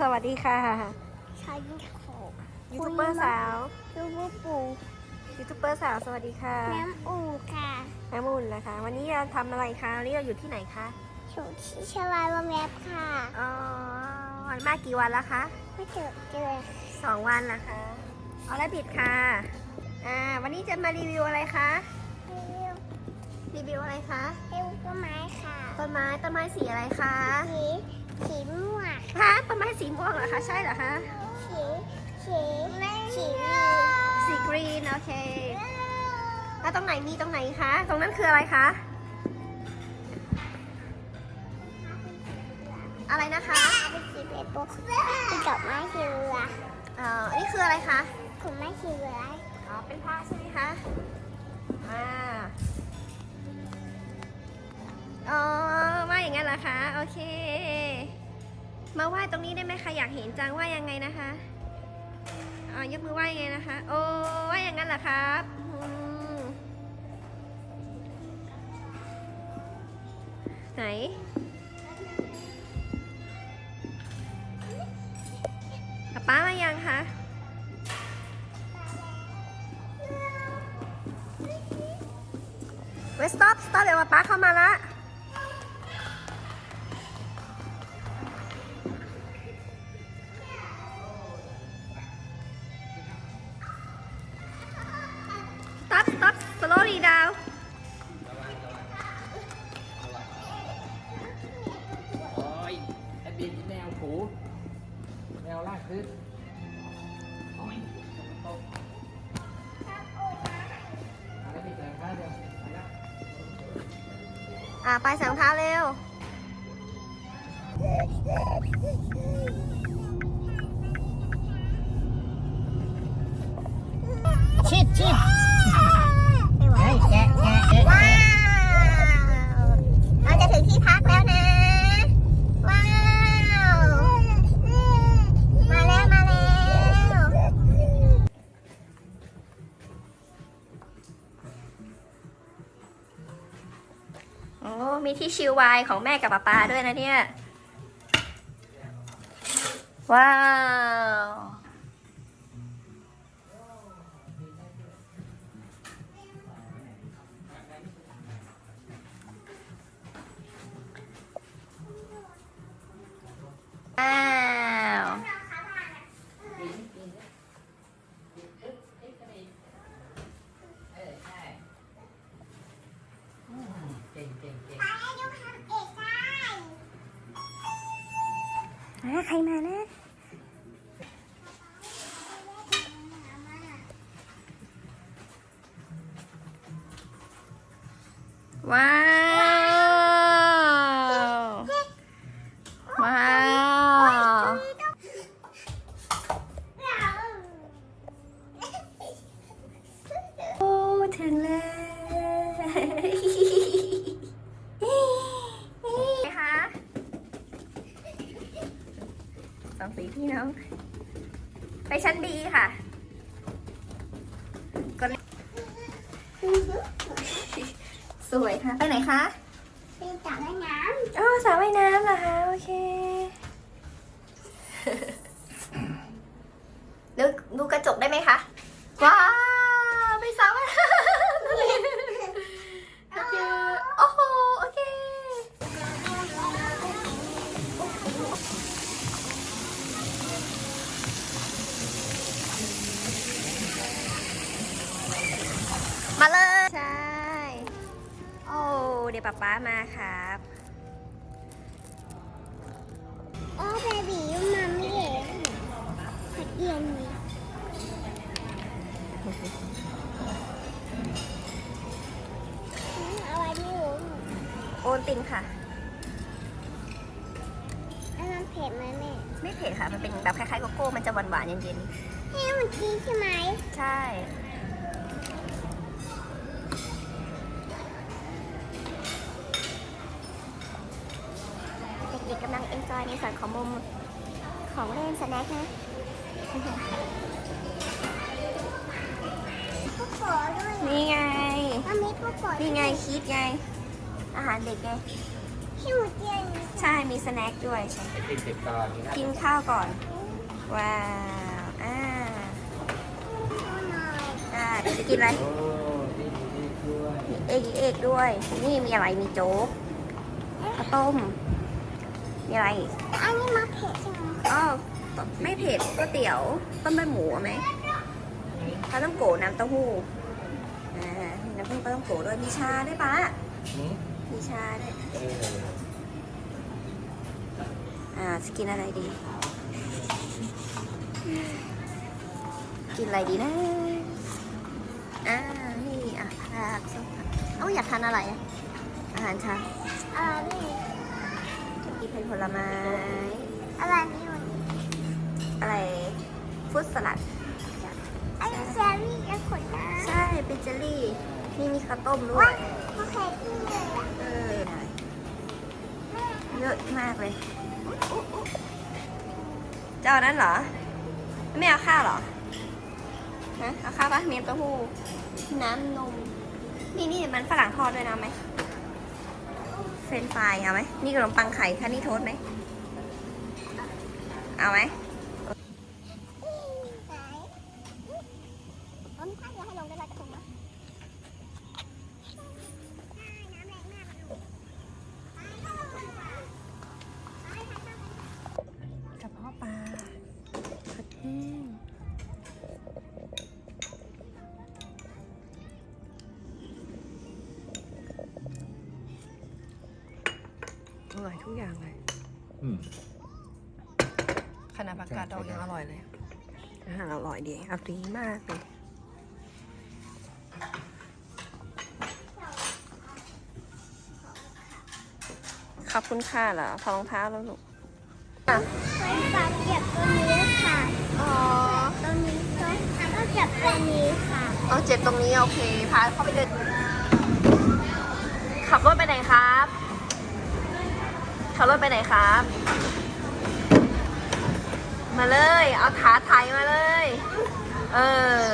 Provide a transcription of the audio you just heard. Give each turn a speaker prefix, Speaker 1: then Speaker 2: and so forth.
Speaker 1: สวัสดีค่ะ
Speaker 2: ฉันขอ
Speaker 1: ยูทูบเบอร์สาว
Speaker 2: ยูทูบปู
Speaker 1: ยูทูบเบอร์สาวสวัสดีค่ะ
Speaker 2: น้ำอูค่ะ
Speaker 1: แม่มุนนะคะ วันนี้เราทำอะไรคะวันนี้เราอยู่ที่ไหนคะ
Speaker 2: ชูชิชลายวงแรบค่ะ
Speaker 1: อ๋อมากี่วันแล้วคะ
Speaker 2: ไม่เจอเจอ
Speaker 1: สองวันนะคะเอาละบิดค่ะอ่าวันนี้จะมารีวิวอะไรคะ
Speaker 2: เร็ว
Speaker 1: รีวิวอะไรคะ
Speaker 2: เร็วต้นไม้ค่ะ
Speaker 1: ต้นไม้ต้นไม้สีอะไรคะ
Speaker 2: สี สีม่วง
Speaker 1: ฮะต้นไม้สีม่วงเหรอคะ ใช่เหรอคะ
Speaker 2: สีสีสี
Speaker 1: สีกรีน โอเค แล้วตรงไหนมีตรงไหนคะ ตรงนั้นคืออะไรคะ อะไรนะคะ
Speaker 2: เป็นสีเป็นปุ๊บเป็นดอกไม้สีเหลือง
Speaker 1: เอ่ออันนี้คืออะไรคะ
Speaker 2: คุณไม้สีเหลือง
Speaker 1: อ๋อ เป็นผ้าใช่ไหมคะอ่าอ๋อว่าอย่างนั้นเหรอคะ โอเค มาไหว้ตรงนี้ได้ไหมคะอยากเห็นจังไหว่ายังไงนะคะอ่ายกมือไหว้ยังไงนะคะ โอ้ว่าอย่างนั้นเหรอครับไหนป๊าป๊ามายังคะเว้ย stop stop เดี๋ยวป๊าเข้ามาละ slowly down
Speaker 3: โอ้ยไอ้บีมแนวถูแนวลากขึ้
Speaker 1: มีที่ชิลไวของแม่กับป๊าป๊าด้วยนะเนี่ย ว้าว ว้าว
Speaker 3: เออใช่อืมเก่งเก่งเก่ง
Speaker 1: อ่าใครมานะว้าว ว้าว โอ้ ถึงแล้วไงคะ สองสีพี่น้อง ไปชั้นดีค่ะกดเลยสวยค่ะ ไปไหนคะ
Speaker 2: เป็นจับแม่น้
Speaker 1: อ๋อสระว่ายน้ำเหรอคะ โอเค ป๊าป๊ามาครับำ
Speaker 2: อ๋อเบบีมาไม่เห็นขัดเย็นนี่อะไรไม่รู้
Speaker 1: โอนตินค่ะ
Speaker 2: อันนั้นเผ็ดไหมแม่
Speaker 1: ไม่เผ็ดค่ะ มันเป็นแบบคล้ายๆโกโก้ มันจะหวานๆเย็น
Speaker 2: แม่มันกินใช่ไหม
Speaker 1: ๆใช่ จอยในส่วนของมุมของเล่นสแน็คนะ
Speaker 2: ก็ขอด้วย
Speaker 1: นี่ไง
Speaker 2: มันมีก็ขอ
Speaker 1: นี่ไงคิดไง อาหารเด็กไง
Speaker 2: ที่หมูเจียน
Speaker 1: ใช่มีสแน็คด้วยใช่
Speaker 3: ไอติมสิบตอนนี้ครับ
Speaker 1: กินข้าวก่อน ว้าว อ่า
Speaker 2: เอาหน่อย
Speaker 1: อ่าเดี๋ยวจะกินอะไร
Speaker 3: โอ้ดีดีด้วย
Speaker 1: มีเอกอีกเอกด้วย นี่มีอะไรมีโจ๊กข้าวต้ม มีอะไรอีก
Speaker 2: อันนี้มาเผ็ดใช่ไหม
Speaker 1: อ๋อไม่เผ็ดก๋วยเตี๋ยวต้มใบหมูเอาไหมปลาต้องโกน้ำเต้าหู้อ่ามีน้ำผึ้งปลาต้องโกด้วยมีชาด้วยปะ
Speaker 3: หืม
Speaker 1: มีชาด้วย
Speaker 3: เออ
Speaker 1: อ่าจะกินอะไรดี กินอะไรดีนะอ่านี่อะผักส้มผักเอ้าอยากทานอะไรอะอาหารเช้า
Speaker 2: อะไรนี่
Speaker 1: กินเป็นผลไม้
Speaker 2: อะไรนี่วันนี้
Speaker 1: อะไรฟรุตสลัด
Speaker 2: อันนี้แซรี่และขนนะ
Speaker 1: ใช่เป็นเจลลี่นี่มีข้าวต้มด้ว
Speaker 2: ว้ายโอเคที่เลยอะ
Speaker 1: เออเยอะมากเลยจะเอานั้นเหรอ ไม่เอาข้าวเหรอฮะเอาข้าวปะมีน้ำเต้าหู้น้ำนมนี่นี่มันฝรั่งทอดด้วยนะไหม เฟรนฟรายเอาไหมนี่ขนมปังไข่ค่ะนี่โทษไหมเอาไหม
Speaker 2: ทุก
Speaker 1: อย่างเลย
Speaker 3: อืม
Speaker 1: ขนาดผักกาดดองยังอร่อยเลย อาหารอร่อยดีอร่อยมากเลยขอบคุณค่ะเหรอพอรองเท้าแล้วลูกอะ
Speaker 2: ไฟฟ้าเก็บตัวนี้ค่ะ
Speaker 1: อ๋อ
Speaker 2: ตัวนี้ก็ก็เก็บตัวนี้ค่ะ
Speaker 1: เอาเจ็บตรงนี้โอเค พาเข้าไปเดิน ขับรถไปไหนครับ ขับรถไปไหนครับ มาเลย เอาขาไถมาเลย เออ